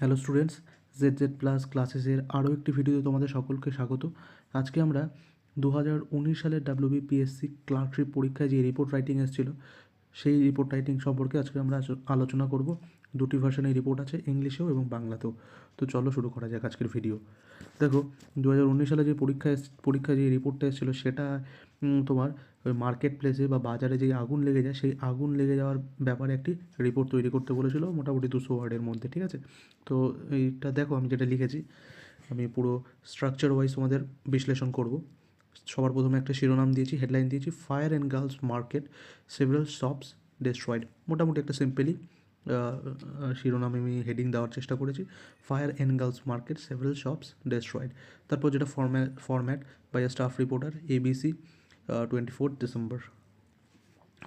Hello students Z Z plus ক্লাসেসের আরও একটি ভিডিওতে তোমাদের সকলকে স্বাগত। আজকে আমরা দু হাজার উনিশ সালের ডাব্লিউবিপিএসসি ক্লার্কশিপ পরীক্ষায় যে রিপোর্ট রাইটিং এসেছিল, সেই রিপোর্ট রাইটিং সম্পর্কে আজকে আমরা আলোচনা করব। দুটি ভার্সনে রিপোর্ট আছে, ইংলিশেও এবং বাংলাতেও। তো চলো শুরু করা যাক আজকের ভিডিও দেখো দু হাজার উনিশ সালে যে পরীক্ষা পরীক্ষায় যে রিপোর্টটা এসেছিল, সেটা তোমার ওই মার্কেট প্লেসে বা বাজারে যে আগুন লেগে যায়, সেই আগুন লেগে যাওয়ার ব্যাপারে একটি রিপোর্ট তৈরি করতে বলেছিল, মোটামুটি দুশো ওয়ার্ডের মধ্যে, ঠিক আছে? তো এইটা দেখো, আমি যেটা লিখেছি, আমি পুরো স্ট্রাকচার ওয়াইজ তোমাদের বিশ্লেষণ করব। সবার প্রথমে একটা শিরোনাম দিয়েছি হেডলাইন দিয়েছি fire and girls market several shops destroyed মোটামুটি একটা সিম্পলি শিরোনাম আমি হেডিং দেওয়ার চেষ্টা করেছি। Fire and girls market several shops destroyed তারপর যেটা format format by staff reporter ABC twenty fourth December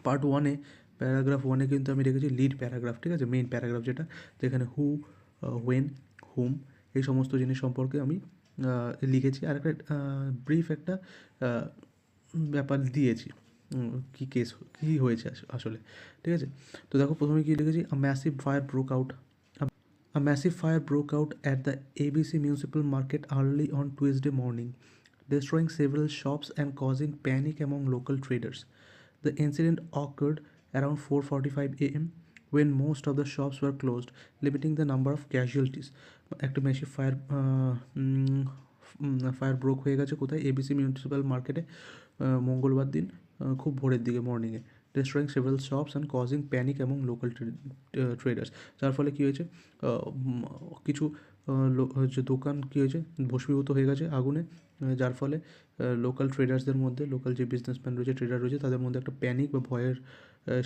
part ওয়ানে প্যারাগ্রাফ ওয়ানে কিন্তু আমি রেখেছি লিড প্যারাগ্রাফ ঠিক আছে? মেইন প্যারাগ্রাফ যেটা, যেখানে হু হোয়েন হুম এই সমস্ত জিনিস সম্পর্কে আমি লিখেছি। আর একটা ব্রিফ একটা ব্যাপার দিয়েছি। কি কেস কি হয়েছে আসলে? ঠিক আছে? তো দেখো, প্রথমে কি লিখেছি massive fire broke out a massive fire broke out at the ABC municipal market early on Tuesday morning destroying several shops and causing panic among local traders the incident occurred around four forty five A M when most of the shops were closed limiting the number of casualties একটা massive fire fire broke হয়ে গেছে কোথায়? ABC municipal মার্কেটে মঙ্গলবার দিন। খুব ভোরের দিকে মর্নিংয়ে destroying several shops and causing panic এবং লোকাল uh, যার ফলে কী হয়েছে কিছু হচ্ছে দোকান কী হয়েছে ভস্মীভূত হয়ে গেছে আগুনে যার ফলে লোকাল ট্রেডার্সদের মধ্যে লোকাল যে বিজনেসম্যান রয়েছে ট্রেডার রয়েছে তাদের মধ্যে একটা প্যানিক বা ভয়ের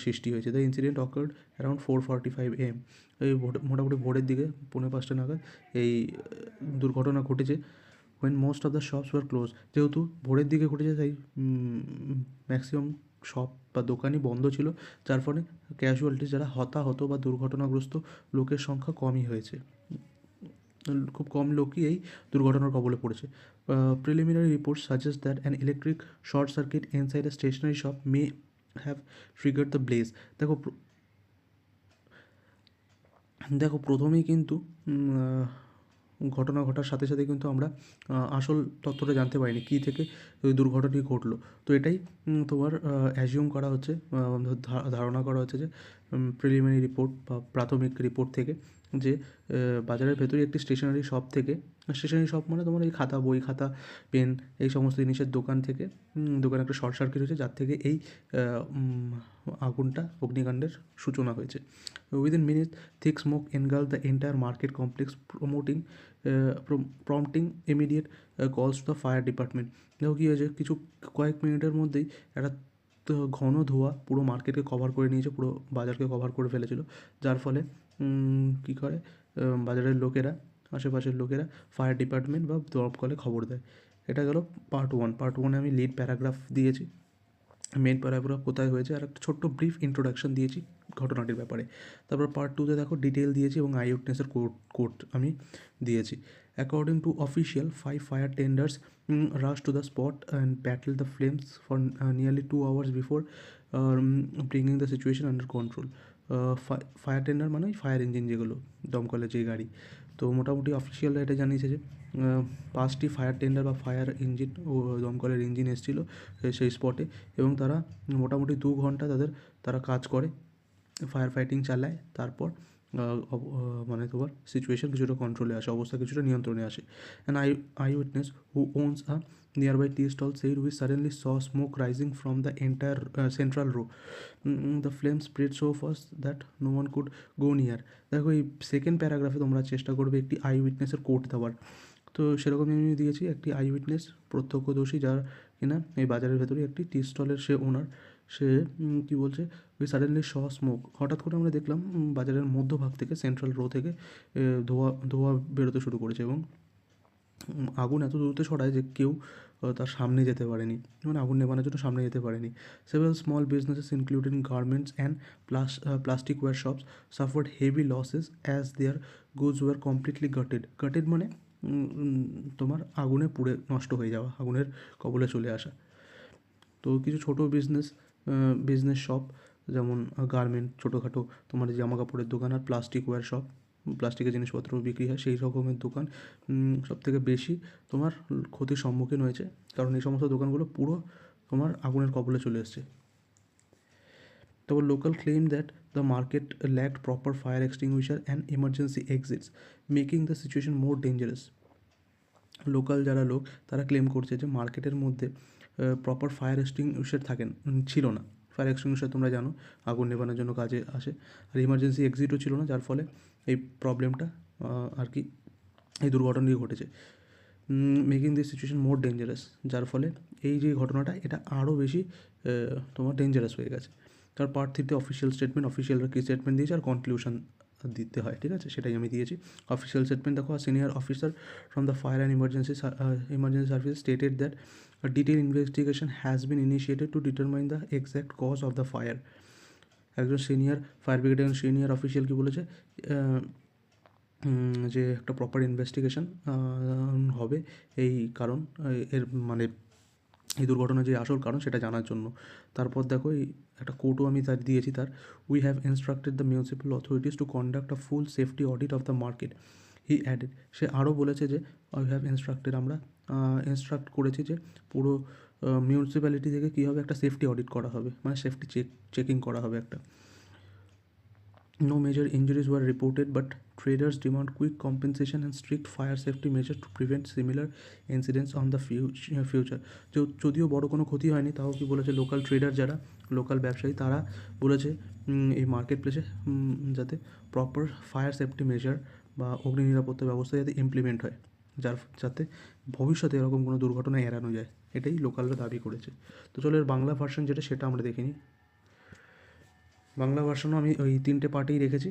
সৃষ্টি হয়েছে। The incident occurred around four forty five M এই মোটামুটি ভোরের দিকে পৌনে পাঁচটা নাগাদ এই দুর্ঘটনা ঘটেছে। When most of the shops were close যেহেতু ভোরের দিকে ঘটেছে তাই ম্যাক্সিমাম শপ বা দোকানই বন্ধ ছিল, যার ফলে ক্যাজুয়ালিটি যারা হতাহত বা দুর্ঘটনাগ্রস্ত লোকের সংখ্যা কমই হয়েছে। খুব কম লোকই এই দুর্ঘটনার কবলে পড়েছে। Preliminary report suggest that an electric short circuit inside a stationery shop may have trigger the blaze দেখো দেখো, প্রথমেই কিন্তু ঘটনা ঘটার সাথে সাথে কিন্তু আমরা আসল তথ্যটা জানতে পারিনি, কী থেকে ওই দুর্ঘটনাটি ঘটলো। তো এটাই তোমার অ্যাজিউম করা হচ্ছে ধারণা করা হচ্ছে যে প্রিলিমিনারি রিপোর্ট বা প্রাথমিক রিপোর্ট থেকে যে বাজারের ভেতরে একটি স্টেশনারি শপ থেকে স্টেশনারি শপ মানে তোমার এই খাতা বই খাতা পেন এই সমস্ত জিনিসের দোকান থেকে দোকানে একটা শর্ট সার্কিট হয়েছে যার থেকে এই আগুনটা অগ্নিকাণ্ডের সূচনা হয়েছে। Within minute thick smoke engulfed the entire market complex promoting uh, prom- prompting immediate the fire department দেখো কী হয়েছে কিছু কয়েক মিনিটের মধ্যেই একটা ঘন ধোঁয়া পুরো মার্কেটকে কভার করে নিয়েছে পুরো বাজারকে কভার করে ফেলেছিল। যার ফলে কী করে? বাজারের লোকেরা, আশেপাশের লোকেরা ফায়ার ডিপার্টমেন্ট বা দমকলে খবর দেয়। এটা গেল পার্ট ওয়ান পার্ট ওয়ানে আমি লিড প্যারাগ্রাফ দিয়েছি। মেন প্যারাগ্রাফ কোথায় হয়েছে? আর একটা ছোট্ট ব্রিফ ইন্ট্রোডাকশন দিয়েছি ঘটনাটির ব্যাপারে। তারপর পার্ট টুতে দেখো ডিটেল দিয়েছি এবং আই উইটনেসের কোড কোড আমি দিয়েছি। According to official five fire tenders rush to the spot and battle the flames for nearly two hours before bringing the situation under control fire tender মানে ওই fire engine যেগুলো, দমকলের যে গাড়ি। তো মোটামুটি অফিসিয়ালরা এটা জানিয়েছে যে পাঁচটি ফায়ার টেন্ডার বা ফায়ার ইঞ্জিন ও, দমকলের ইঞ্জিন এসেছিল সেই স্পটে এবং তারা মোটামুটি দু ঘণ্টা তাদের, তারা কাজ করে ফায়ার ফাইটিং চালায়। তারপর মানে তোমার সিচুয়েশন কিছুটা কন্ট্রোলে আসে, অবস্থা কিছুটা নিয়ন্ত্রণে আসে। And eye eyewitness who owns a nearby tea stall said we suddenly saw smoke rising from the entire central row the flame spread so fast that no one could go near দেখো, এই second প্যারাগ্রাফে তোমরা চেষ্টা করবে একটি I উইটনেসের coat দেওয়ার। তো সেরকমই আমি দিয়েছি, একটি আই উইটনেস প্রত্যক্ষদর্শী যার কিনা এই বাজারের ভেতরে একটি টি স্টলের সে ওনার সে কি বলছে, ওই সাডেনলি শ স্মোক হঠাৎ করে আমরা দেখলাম বাজারের মধ্যভাগ থেকে সেন্ট্রাল রো থেকে ধোঁয়া ধোঁয়া বেরোতে শুরু করেছে এবং আগুন এত দূরতে ছড়ায় যে কেউ তার সামনে যেতে পারেনি। মানে আগুন নেভানোর জন্য সামনে যেতে পারেনি। Several small businesses including garments and plus plastic ware shops suffered heavy losses as their goods were completely gutted gutted মানে তোমার আগুনে পুড়ে নষ্ট হয়ে যাওয়া, আগুনের কবলে চলে আসা। তো কিছু ছোট বিজনেস বিজনেস শপ যেমন গার্মেন্ট ছোটোখাটো তোমার জামা কাপড়ের দোকান আর প্লাস্টিক ওয়্যার শপ প্লাস্টিকের জিনিসপত্র বিক্রি হয়, সেই রকমের দোকান। সব থেকে বেশি তোমার ক্ষতির সম্মুখীন হয়েছে, কারণ এই সমস্ত দোকানগুলো পুরো তোমার আগুনের কবলে চলে এসছে। তারপর local claim that the market lacked proper fire extinguisher and emergency exits making the situation more dangerous local যারা লোক, তারা ক্লেম করছে যে মার্কেটের মধ্যে প্রপার ফায়ার এক্সটিংগুইশার থাকেন ছিল না। ফায়ার এক্সটিংগুইশার তোমরা জানো, আগুন নেভানোর জন্য কাজে আসে। আর ইমার্জেন্সি এক্সিটও ছিল না, যার ফলে এই প্রবলেমটা আর কি এই দুর্ঘটনাটি ঘটেছে। Making this situation more dangerous যার ফলে এই যে ঘটনাটা, এটা আরও বেশি তোমার ডেঞ্জারাস হয়ে গেছে। তার পার্ট থ্রিতে অফিসিয়াল স্টেটমেন্ট অফিসিয়ালরা কী স্টেটমেন্ট দিয়েছে? আর কনক্লুশন দিতে হয়, ঠিক আছে? সেটাই আমি দিয়েছি। অফিসিয়াল স্টেটমেন্ট দেখো senior officer from the fire and emergency emergency service stated that detail investigation has been initiated to determine the exact cause of the fire একজন সিনিয়র ফায়ার ব্রিগেডের সিনিয়র অফিসিয়াল কি বলেছে? যে একটা প্রপার ইনভেস্টিগেশন হবে এই কারণ এর মানে এই দুর্ঘটনার যে আসল কারণ সেটা জানার জন্য। তারপর দেখো এই একটা কোটও আমি তার দিয়েছি তার we have instructed the municipal authorities to conduct a full safety audit of the market he added সে আরও বলেছে যে উই হ্যাভ ইনস্ট্রাক্টেড আমরা ইনস্ট্রাক্ট করেছি যে, পুরো মিউনিসিপ্যালিটি থেকে কী হবে একটা সেফটি অডিট করা হবে মানে সেফটি চেক চেকিং করা হবে একটা। No major injuries were reported, but traders demand quick compensation and strict fire safety measures to prevent similar incidents on the fut- future. যদিও বড় কোনো ক্ষতি হয়নি তাও কি বলেছে লোকাল ট্রেডার যারা লোকাল ব্যবসায়ী তারা বলেছে এই মার্কেট প্লেসে যাতে প্রপার ফায়ার সেফটি মেজার বা অগ্নি নিরাপত্তা ব্যবস্থা যাতে ইমপ্লিমেন্ট হয় যার যাতে ভবিষ্যতে এরকম কোনো দুর্ঘটনা এড়ানো যায় এটাই লোকালরা দাবি করেছে তো চলো এর বাংলা ভার্সন যেটা সেটা আমরা দেখিনি বাংলা ভার্সনও আমি ওই তিনটে পার্টেই রেখেছি।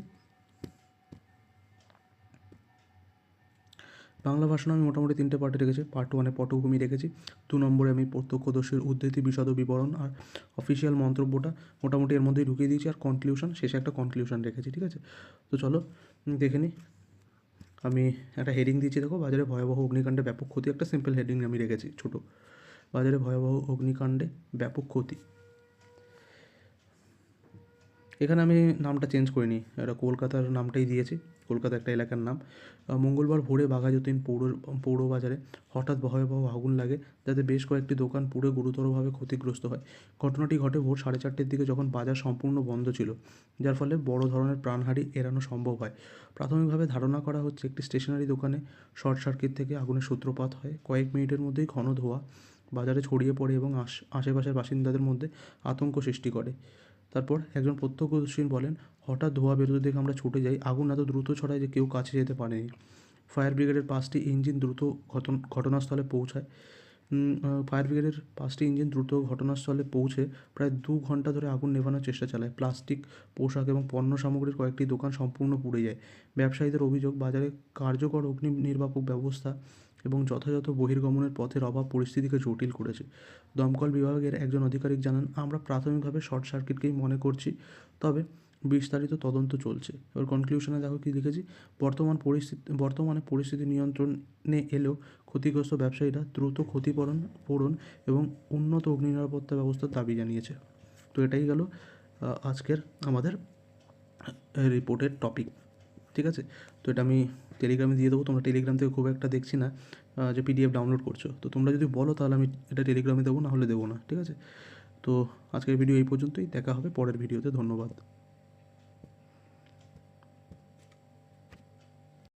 বাংলা ভাষণ আমি মোটামুটি তিনটে পার্টে রেখেছি। পার্ট ওয়ানে পটভূমি রেখেছি। দু নম্বরে আমি প্রত্যক্ষদর্শীর উদ্ধৃতি বিশদ বিবরণ আর অফিসিয়াল মন্তব্যটা মোটামুটি এর মধ্যেই ঢুকিয়ে দিয়েছি আর কনক্লিউশন শেষে একটা কনক্লিউশন রেখেছি, ঠিক আছে? তো চলো দেখে নিই আমি একটা হেডিং দিয়েছি দেখো, বাজারে ভয়াবহ অগ্নিকাণ্ডে ব্যাপক ক্ষতি, একটা সিম্পল হেডিং আমি রেখেছি, ছোটো। বাজারে ভয়াবহ অগ্নিকাণ্ডে ব্যাপক ক্ষতি। এখানে আমি নামটা চেঞ্জ করিনি। এটা কলকাতার নামটাই দিয়েছি। কলকাতা একটা এলাকার নাম। মঙ্গলবার ভোরে বাঘাযতীন পৌর পৌর বাজারে হঠাৎ ভয়াবহ আগুন লাগে, যাতে বেশ কয়েকটি দোকান পুরো গুরুতরভাবে ক্ষতিগ্রস্ত হয়। ঘটনাটি ঘটে ভোর সাড়ে চারটের দিকে যখন বাজার সম্পূর্ণ বন্ধ ছিল, যার ফলে বড় ধরনের প্রাণহানি এড়ানো সম্ভব হয়। প্রাথমিকভাবে ধারণা করা হচ্ছে, একটি স্টেশনারি দোকানে শর্ট সার্কিট থেকে আগুনের সূত্রপাত হয়। কয়েক মিনিটের মধ্যেই ঘন ধোঁয়া বাজারে ছড়িয়ে পড়ে এবং আশ- আশেপাশের বাসিন্দাদের মধ্যে আতঙ্ক সৃষ্টি করে। তারপর একজন প্রত্যক্ষদর্শী বলেন, হঠাৎ ধোঁয়া বেরোতে দেখে আমরা ছুটে যাই। আগুন এত দ্রুত ছড়ায় যে কেউ কাছে যেতে পারেনি। ফায়ার ব্রিগেডের পাঁচটি ইঞ্জিন দ্রুত ঘটন- ঘটনাস্থলে পৌঁছায়। ফায়ার ব্রিগেডের পাঁচটি ইঞ্জিন দ্রুত ঘটনাস্থলে পৌঁছে প্রায় দু ঘণ্টা ধরে আগুন নেভানোর চেষ্টা চালায়। প্লাস্টিক, পোশাক এবং পণ্য সামগ্রীর কয়েকটি দোকান সম্পূর্ণ পুড়ে যায়। ব্যবসায়ীদের অভিযোগ, বাজারে কার্যকর অগ্নি নির্বাপক ব্যবস্থা এবং যথাযথ বহির্গমনের পথের অভাব পরিস্থিতিকে জটিল করেছে। দমকল বিভাগের একজন আধিকারিক জানান, আমরা প্রাথমিকভাবে শর্ট সার্কিটকেই মনে করছি, তবে বিস্তারিত তদন্ত চলছে। এবার কনক্লিউশনে দেখো কী লিখেছি, বর্তমান পরিস্থিতি, বর্তমানে পরিস্থিতি নিয়ন্ত্রণে এলেও ক্ষতিগ্রস্ত ব্যবসায়ীরা দ্রুত ক্ষতিপূরণ, পূরণ এবং উন্নত অগ্নি নিরাপত্তা ব্যবস্থার দাবি জানিয়েছে। তো এটাই গেল আজকের আমাদের রিপোর্টের টপিক ঠিক আছে? তো এটা আমি টেলিগ্রামে দিয়ে দেবো। তোমরা টেলিগ্রাম থেকে খুব একটা দেখছি না যে পিডিএফ ডাউনলোড করছ। তো তোমরা যদি বলো, তাহলে আমি এটা টেলিগ্রামে দেবো, না হলে দেবো না। ঠিক আছে? তো আজকের ভিডিও এই পর্যন্তই। দেখা হবে পরের ভিডিওতে ধন্যবাদ।